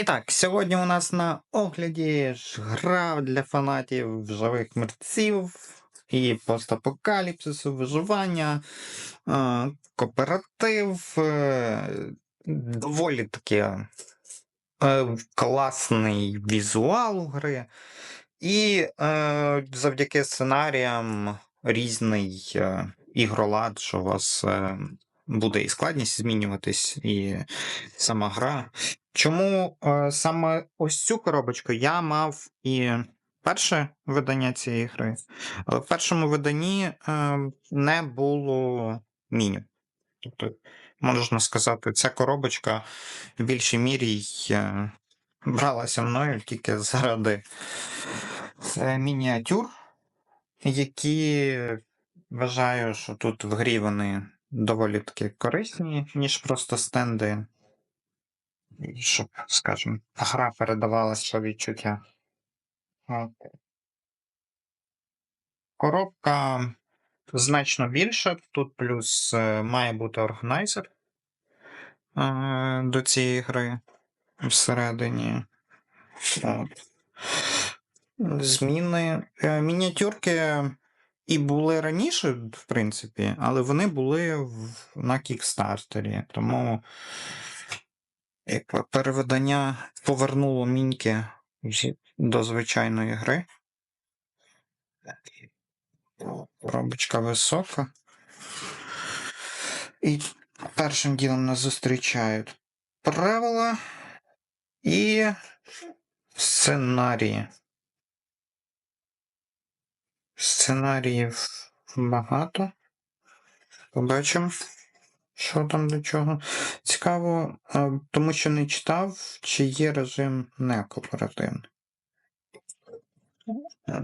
І так, сьогодні у нас на огляді ж гра для фанатів живих мерців і постапокаліпсису, виживання, е, кооператив, е, доволі таки е, класний візуал гри. І завдяки сценаріям різний ігролад, що вас е, буде і складність змінюватись, і сама гра. Чому е, саме ось цю коробочку я мав і перше видання цієї гри, але в першому виданні е, не було меню. Тобто, можна сказати, ця коробочка в більшій мірі й, е, бралася мною тільки заради мініатюр, які вважаю, що тут в грі вони доволі таки корисні, ніж просто стенди. Щоб, скажімо, гра передавалася відчуття. От. Коробка значно більша. Тут плюс е, має бути органайзер е, до цієї гри всередині. От. Зміни. Е, Мініатюрки і були раніше, в принципі, але вони були в, на кікстартері. Тому якби переведення повернуло міньки до звичайної гри. Коробочка висока. І першим ділом нас зустрічають правила і сценарії. Сценаріїв багато. Побачимо, що там до чого. Цікаво, тому що не читав, чи є режим некооперативний.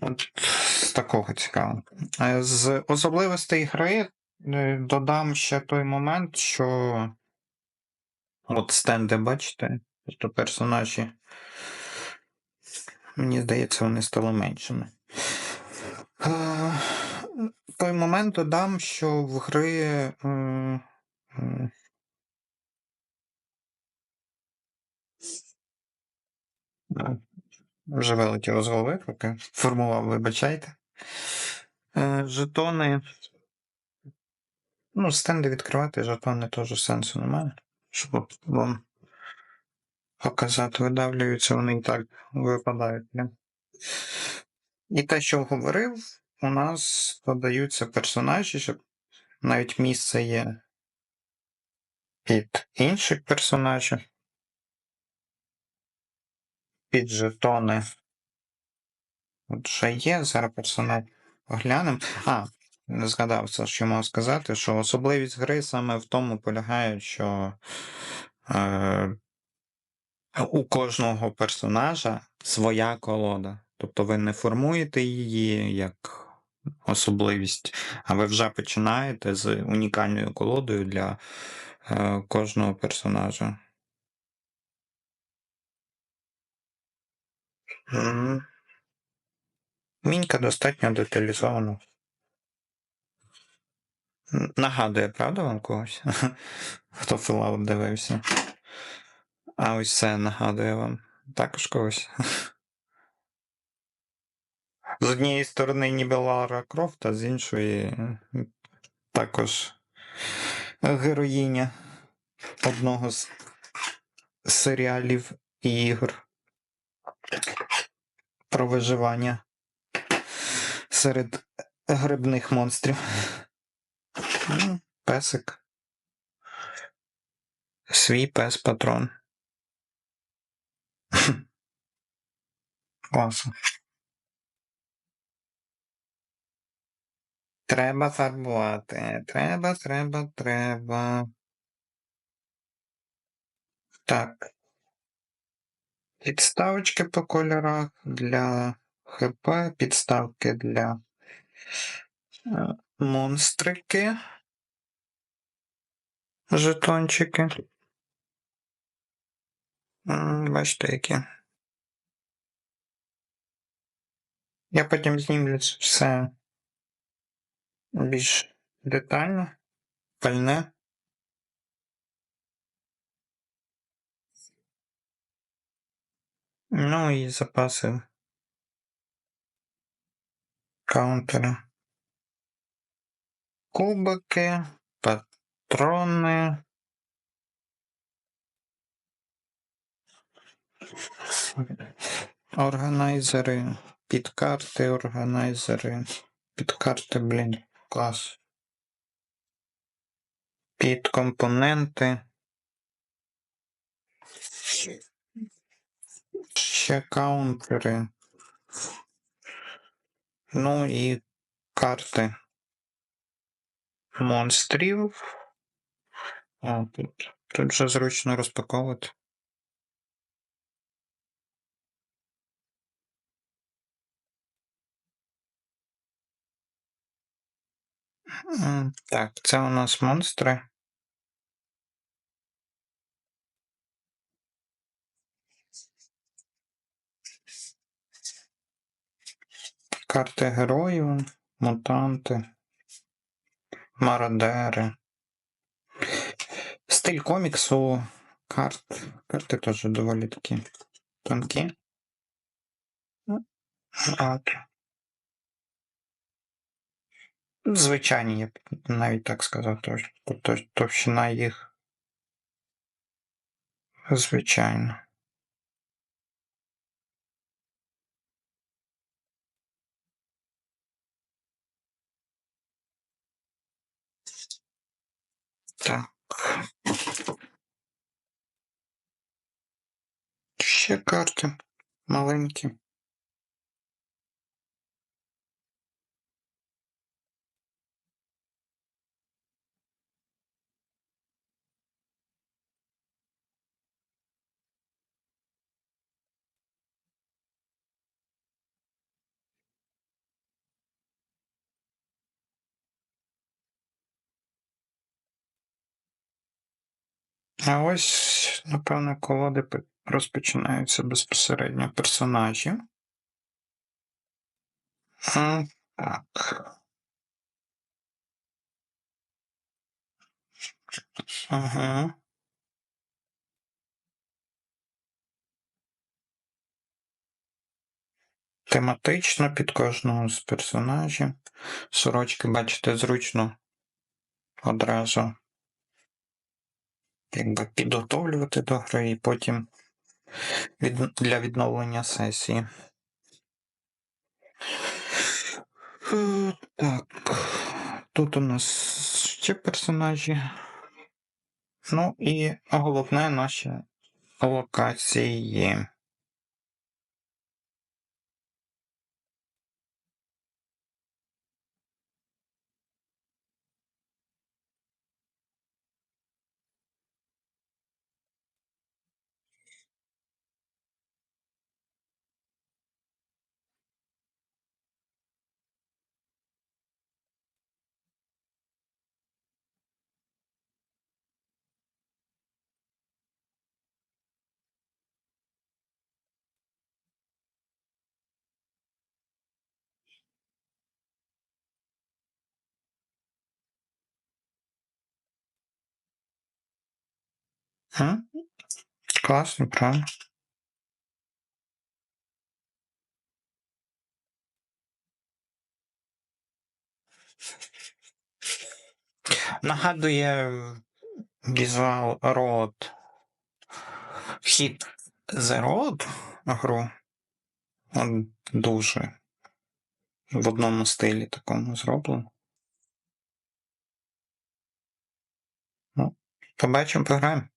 От З такого цікаво. Е, З особливостей гри е, додам ще той момент, що от стенди, бачите, тобто персонажі. Мені здається, вони стали меншими. Е, Той момент додам, що в гри. е, Вже вилетіло з голови, поки формував, вибачайте. Е, Жетони. Ну, стенди відкривати, жетони теж сенсу немає. Щоб вам показати, видавлюються, вони і так випадають. І те, що говорив, у нас додаються персонажі, щоб навіть місце є під інших персонажів. Під жетони. От ще є, зараз персонаж оглянемо. А, не згадав це, що мав сказати, що особливість гри саме в тому полягає, що е, у кожного персонажа своя колода. Тобто ви не формуєте її як особливість, а ви вже починаєте з унікальною колодою для е, кожного персонажа. Мінька достатньо деталізована. Нагадує, правда, вам когось? Хто Fallout дивився? А ось це нагадує вам також когось. З однієї сторони ніби Лара Крофт, а з іншої також героїня одного з серіалів і ігор про виживання серед грибних монстрів. Песик. Свій пес патрон. Класно. Треба фарбувати. Треба, треба, треба. Так. Підставочки по кольорах для ХП, підставки для е, монстрики. Жетончики. Бачите, які. Я потім знімлю все більш детально, пальне. Ну і запаси. Каунтери. Кубики, патрони. Органайзери, підкарти, органайзери. Підкарти, блін, клас. Підкомпоненти. Ще каунтери. Ну і карти монстрів. О, тут, тут вже зручно розпаковувати. Так, це у нас монстри. Карти героїв, мутанти, мародери. Стиль коміксу, карт. Карти теж доволі такі тонкі. От. Звичайні, я б навіть так сказав, товщина їх звичайна. Так. Ще карти маленькі. А ось, напевно, колоди розпочинаються безпосередньо персонажі. Так. Ага. Тематично під кожного з персонажів. Сорочки, бачите, зручно одразу якби підготовлювати до гри і потім від... для відновлення сесії. Так. Тут у нас ще персонажі. Ну і головне наші локації. М? Класно, правильно. Нагадує візуал Road. Хід The Road гру. Он дуже в одному стилі такому зроблено. Ну, побачимо, пограємо.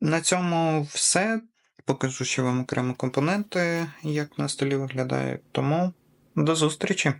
На цьому все. Покажу ще вам окремо компоненти, як на столі виглядає. Тому до зустрічі!